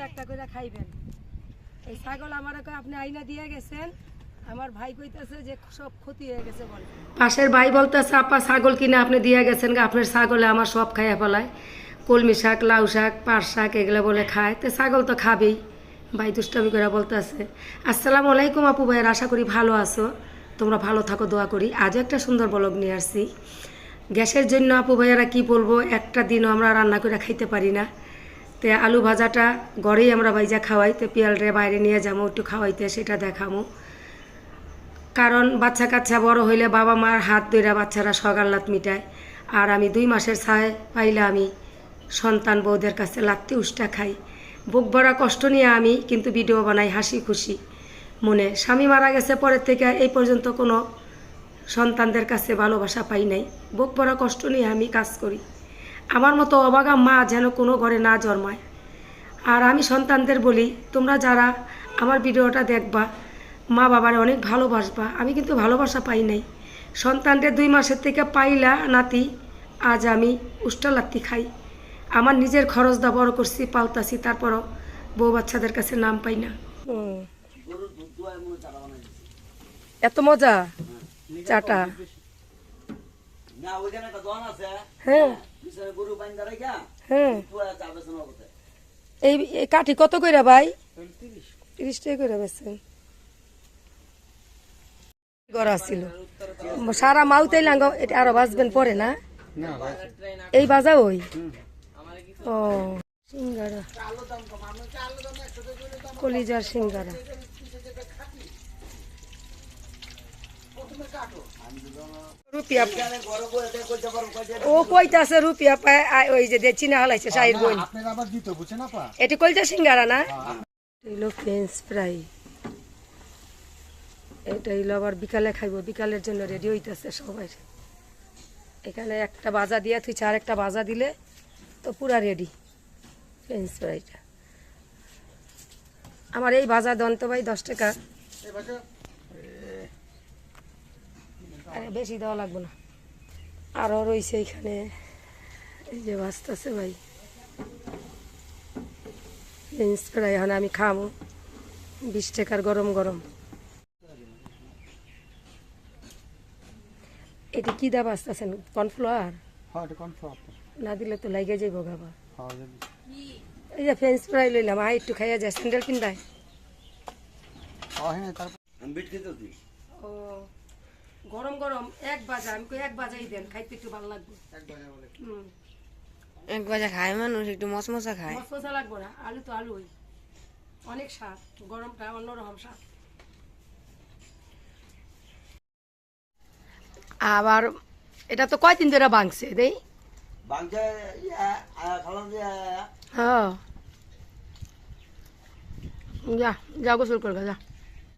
একটা একটা করে খাইবেন। এই ছাগল আমার আপনি আইনা দিয়ে গেছেন? আমার ভাই কইতাছে যে, সব ক্ষতি হয়ে গেছে বলে। পাশের ভাই বলতেছে, আপা, ছাগল কিনে আপনি দিয়ে গেছেন আপনার ছাগলে আমার সব খাইয়া ফেলায়। কলমি শাক, লাউ শাক, পাট শাক, এগুলো বলে খায়। তো ছাগল তো খাবেই। ভাই দুষ্টামি করে বলতেছে, আসসালামু আলাইকুম আপু ভাইয়ের, আশা করি ভালো আছো। তোমরা ভালো থাকো, দোয়া করি। আজও একটা সুন্দর ব্লগ নিয়ে আসছি। গ্যাসের জন্য আপু ভাইয়ারা কি বলব, একটা দিনও আমরা রান্না করে খাইতে পারি না। তে আলু ভাজাটা ঘরেই আমরা বাইজা খাওয়াই, তো পিয়ালরে বাইরে নিয়ে যাব একটু খাওয়াইতে, সেটা দেখামো। কারণ বাচ্চা কাচ্চা বড় হইলে বাবা মার হাত ধরে বাচ্চারা সকাল সগাল্লাত মিটায়। আর আমি দুই মাসের ছায় পাইলে আমি সন্তান বউদের কাছে লাত্তি উষ্টা খাই। বুক ভরা কষ্ট নিয়ে আমি কিন্তু ভিডিও বানাই হাসি খুশি মনে। স্বামী মারা গেছে পরের থেকে এই পর্যন্ত কোনো সন্তানদের কাছে ভালোবাসা পাই নাই। বুক ভরা কষ্ট নিয়ে আমি কাজ করি। আমার মতো অবাগা মা যেন কোনো ঘরে না জন্মায়। আর আমি সন্তানদের বলি, তোমরা যারা আমার ভিডিওটা দেখবা, মা বাবার অনেক ভালোবাসবা। আমি কিন্তু ভালোবাসা পাই নাই। সন্তানদের দুই মাসের থেকে পাইলা নাতি, আজ আমি উষ্টা লাত্তি খাই। আমার নিজের খরচ দা বড় করছি, পালতাছি, তারপরও বউ বাচ্চাদের কাছে নাম পাই না। এত মজা? চাটা? না ওইখানে একটা দোকান আছে হ্যাঁ। পিছনে গরু বাইন্দা রেখা হ্যাঁ। চা বেচন করতে। এই এই কাঠি কত কইরা ভাই? তিরিশ। টাকা করে বেছেন গড়া ছিল সারা মাউতাই লাঙ্গ এটা আরও বাজবেন পরে না? এই বাজা ওই? ও সিঙ্গারা। কলিজার সিঙ্গারা। রুপিয়া বড় বড় এটা করতে পারব কইতে ও কইতাছে রুপিয়া পায় ওই যে হালাইছে বোন। আপা? এটি সিঙ্গারা না? হইল ফ্রেঞ্চ ফ্রাই এটা হইল আবার বিকালে খাইবো বিকালের জন্য রেডি হইতেছে সবাই। এখানে একটা বাজা দিয়া তুই চার একটা বাজা দিলে তো পুরা রেডি ফ্রেঞ্চ ফ্রাইটা আমার এই বাজা দন্ত তো ভাই দশ টাকা। আরে বেশি দেওয়া লাগবে না। আরও রয়েছে এখানে। এই যে বাঁচতেছে ভাই। ফ্রেঞ্চ ফ্রাই এখন আমি খাব। বিশ টাকার গরম গরম। এটা কি দাম আসতেছেন কর্নফ্লাওয়ার? হ্যাঁ না দিলে তো লাগে যাইব হ্যাঁ যদি এই যে ফ্রেঞ্চ ফ্রাই লইলাম। আই একটু খাইয়া যায় স্যান্ডেল পিন্দায় তারপর আমি বিট খেতে তুই ও। গরম গরম এক বাজা আমি এক বাজাই দেন খাইতে একটু ভালো লাগবে। এক বাজা খায় মানুষ একটু মশমশা খায়। মশমশা লাগবে না আলু তো আলুই। অনেক স্বাদ গরমটা অন্যরকম স্বাদ। আবার এটা তো কয়দিন ধরে ভাঙছে দেই? হ্যাঁ যা যা গোসল করবে যা।